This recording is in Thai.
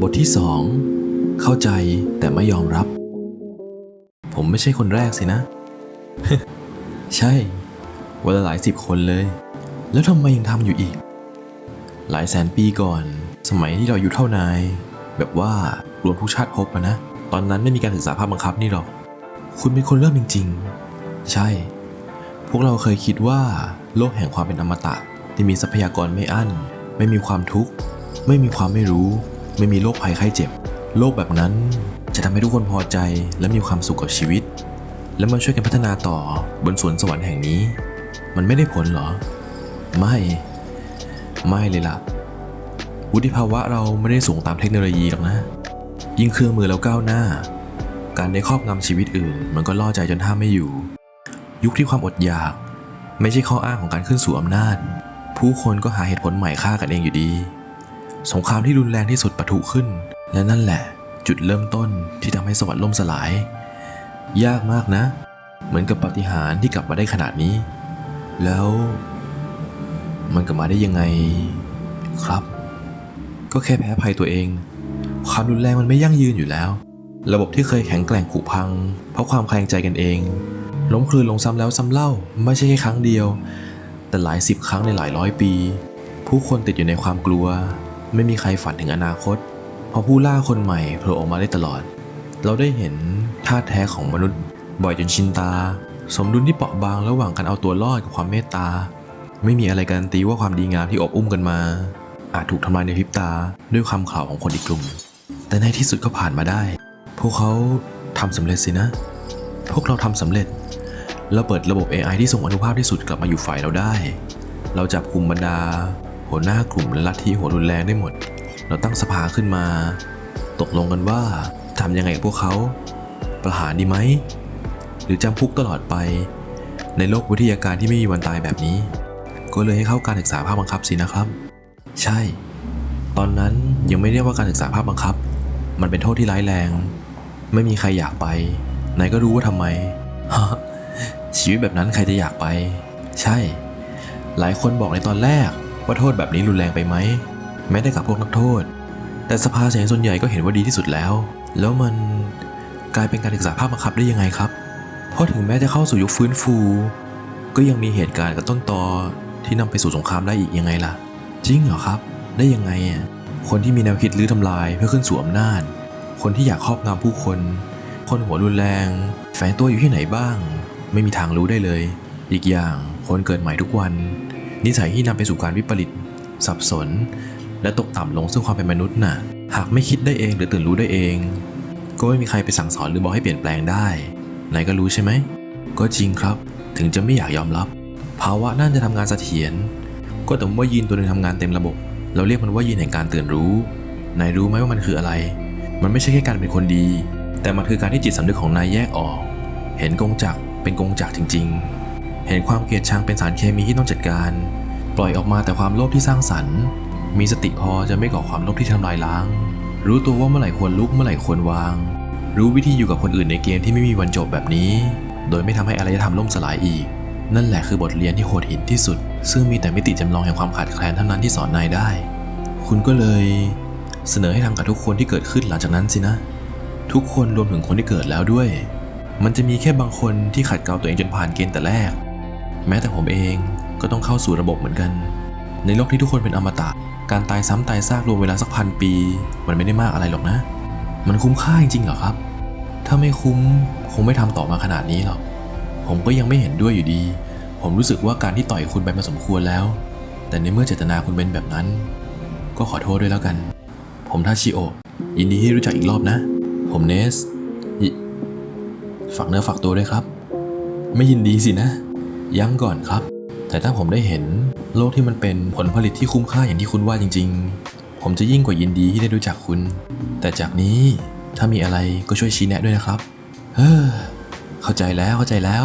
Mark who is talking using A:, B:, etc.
A: บทที่สองเข้าใจแต่ไม่ยอมรับ ผมไม่ใช่คนแรกสินะ ใช่วันละหลายสิบคนเลย แล้วทำไมยังทำอยู่อีก หลายแสนปีก่อน สมัยที่เราอยู่เท่านาย แบบว่ารวมทุกชาติภพอะนะ ตอนนั้นไม่มีการศึกษาภาคบังคับนี่หรอก คุณเป็นคนเริ่มจริง ๆ ใช่ พวกเราเคยคิดว่า โลกแห่งความเป็นอมตะที่มีทรัพยากรไม่อั้น ไม่มีความทุกข์ ไม่มีความไม่รู้ ไม่มีโรคภัยไข้เจ็บ โลกแบบนั้นจะทำให้ทุกคนพอใจและมีความสุขกับชีวิต แล้วมาช่วยกันพัฒนาต่อบนสวนสวรรค์แห่งนี้ มันไม่ได้ผลเหรอ ไม่ ไม่เลยล่ะ วุฒิภาวะเราไม่ได้สูงตามเทคโนโลยีหรอกนะ ยิ่งเครื่องมือเราก้าวหน้า การได้ครอบงำชีวิตอื่น มันก็ล่อใจจนห้ามไม่อยู่ ยุคที่ความอดอยาก ไม่ใช่ข้ออ้างของการขึ้นสู่อำนาจ ผู้คนก็หาเหตุผลใหม่ฆ่ากันเองอยู่ดี สงครามที่รุนแรงที่สุดปะทุขึ้น และนั่นแหละ จุดเริ่มต้นที่ทำให้สวรรค์ล่มสลาย ยากมากนะ เหมือนกับปาฏิหาริย์ที่กลับมาได้ขนาดนี้ แล้ว มันกลับมาได้ยังไงครับ ก็แค่แพ้ภัยตัวเอง ความรุนแรงมันไม่ยั่งยืนอยู่แล้ว ระบบที่เคยแข็งแกร่งผุพัง เพราะความแคลงใจกันเอง ล้มคลืนลงซ้ำแล้วซ้ำเล่า ไม่ใช่แค่ครั้งเดียว แต่หลายสิบครั้งในหลายร้อยปี ผู้คนติดอยู่ในความกลัว ไม่มีใครฝันถึงอนาคต พอผู้ล่าคนใหม่โผล่ออกมาได้ตลอด เราได้เห็นท่าแท้ของมนุษย์ บ่อยจนชินตา สมดุลที่เปราะบางระหว่างการเอาตัวรอดกับความเมตตา ไม่มีอะไรการันตีว่าความดีงามที่อบอุ้มกันมา อาจถูกทำลายในพริบตาด้วยคำข่าวของคนอีกกลุ่ม แต่ในที่สุดก็ผ่านมาได้ พวกเขาทำสำเร็จสินะ พวกเราทำสำเร็จเราเปิดระบบ AI ที่ทรงอนุภาพที่สุดกลับมาอยู่ฝ่ายเราได้ เราจับกลุ่มบรรดา หัวหน้ากลุ่มและลัทธิหัวรุนแรงได้หมด เราตั้งสภาขึ้นมา ตกลงกันว่าทำยังไงพวกเขา ประหารดีไหม หรือจำคุกตลอดไป ในโลกวิทยาการที่ไม่มีวันตายแบบนี้ ก็เลยให้เข้าการศึกษาภาคบังคับสินะครับ ใช่ ตอนนั้นยังไม่เรียกว่าการศึกษาภาคบังคับ มันเป็นโทษที่ร้ายแรง ไม่มีใครอยากไปนายก็รู้ว่าทำไมชีวิตแบบนั้นใครจะอยากไป ใช่ หลายคนบอกในตอนแรก ว่าโทษแบบนี้รุนแรงไปไหมแม้แต่กับพวกนักโทษ แต่สภาเสียงส่วนใหญ่ก็เห็นว่าดีที่สุดแล้ว แล้วมันกลายเป็นการศึกษาภาคบังคับได้ยังไงครับ เพราะถึงแม้จะเข้าสู่ยุคฟื้นฟู ก็ยังมีเหตุการณ์กับต้นตอที่นำไปสู่สงครามได้อีกยังไงล่ะ จริงเหรอครับ ได้ยังไงอะคนที่มีแนวคิดลื้อทำลายเพื่อขึ้นสู่อำนาจ คนที่อยากครอบงำผู้คน คนหัวรุนแรง แฝงตัวอยู่ที่ไหนบ้าง ไม่มีทางรู้ได้เลย อีกอย่างคนเกิดใหม่ทุกวัน นิสัยที่นำไปสู่การวิปริต สับสน และตกต่ำลงซึ่งความเป็นมนุษย์น่ะ หากไม่คิดได้เองหรือตื่นรู้ได้เอง ก็ไม่มีใครไปสั่งสอนหรือบอกให้เปลี่ยนแปลงได้นายก็รู้ใช่ไหม ก็จริงครับ ถึงจะไม่อยากยอมรับ ภาวะนั่นจะทำงานเสถียร ก็แต่ว่ายีนตัวนึงทำงานเต็มระบบ เราเรียกมันว่ายีนแห่งการตื่นรู้ นายรู้ไหมว่ามันคืออะไร มันไม่ใช่แค่การเป็นคนดี แต่มันคือการที่จิตสำนึกของนายแยกออก เห็นกงจักเป็นกงจักจริง ๆ เห็นความเกลียดชังเป็นสารเคมีที่ต้องจัดการ ปล่อยออกมาแต่ความโลภที่สร้างสรรค์ มีสติพอจะไม่ก่อความโลภที่ทำลายล้าง รู้ตัวว่าเมื่อไหร่ควรลุกเมื่อไหร่ควรวาง รู้วิธีอยู่กับคนอื่นในเกมที่ไม่มีวันจบแบบนี้ โดยไม่ทำให้อารยธรรมล่มสลายอีก นั่นแหละคือบทเรียนที่โหดหินที่สุด ซึ่งมีแต่มิติจำลองแห่งความขาดแคลนเท่านั้นที่สอนนายได้ คุณก็เลยเสนอให้ทำกับทุกคนที่เกิดขึ้นหลังจากนั้นสินะ ทุกคนรวมถึงคนที่เกิดแล้วด้วย มันจะมีแค่บางคนที่ขัดเกลาตัวเองจนผ่านเกณฑ์แต่แรก แม้แต่ผมเองก็ต้องเข้าสู่ระบบเหมือนกัน ในโลกที่ทุกคนเป็นอมตะ การตายซ้ำตายซากรวมเวลาสักพันปี มันไม่ได้มากอะไรหรอกนะ มันคุ้มค่าจริงๆเหรอครับ ถ้าไม่คุ้มคงไม่ทำต่อมาขนาดนี้หรอก ผมก็ยังไม่เห็นด้วยอยู่ดี ผมรู้สึกว่าการที่ต่อยคุณไปมาสมควรแล้ว แต่ในเมื่อเจตนาคุณเป็นแบบนั้น ก็ขอโทษด้วยแล้วกัน ผมทาชิโอยินดีที่รู้จักอีกรอบนะ ผมเนสยิฝากเนื้อฝากตัวด้วยครับ ไม่ยินดีสินะ ยังก่อนครับ แต่ถ้าผมได้เห็นโลกที่มันเป็นผลผลิตที่คุ้มค่าอย่างที่คุณว่าจริง ๆ ผมจะยิ่งกว่ายินดีที่ได้รู้จักคุณ แต่จากนี้ถ้ามีอะไรก็ช่วยชี้แนะด้วยนะครับ เฮ้อเข้าใจแล้วเข้าใจแล้ว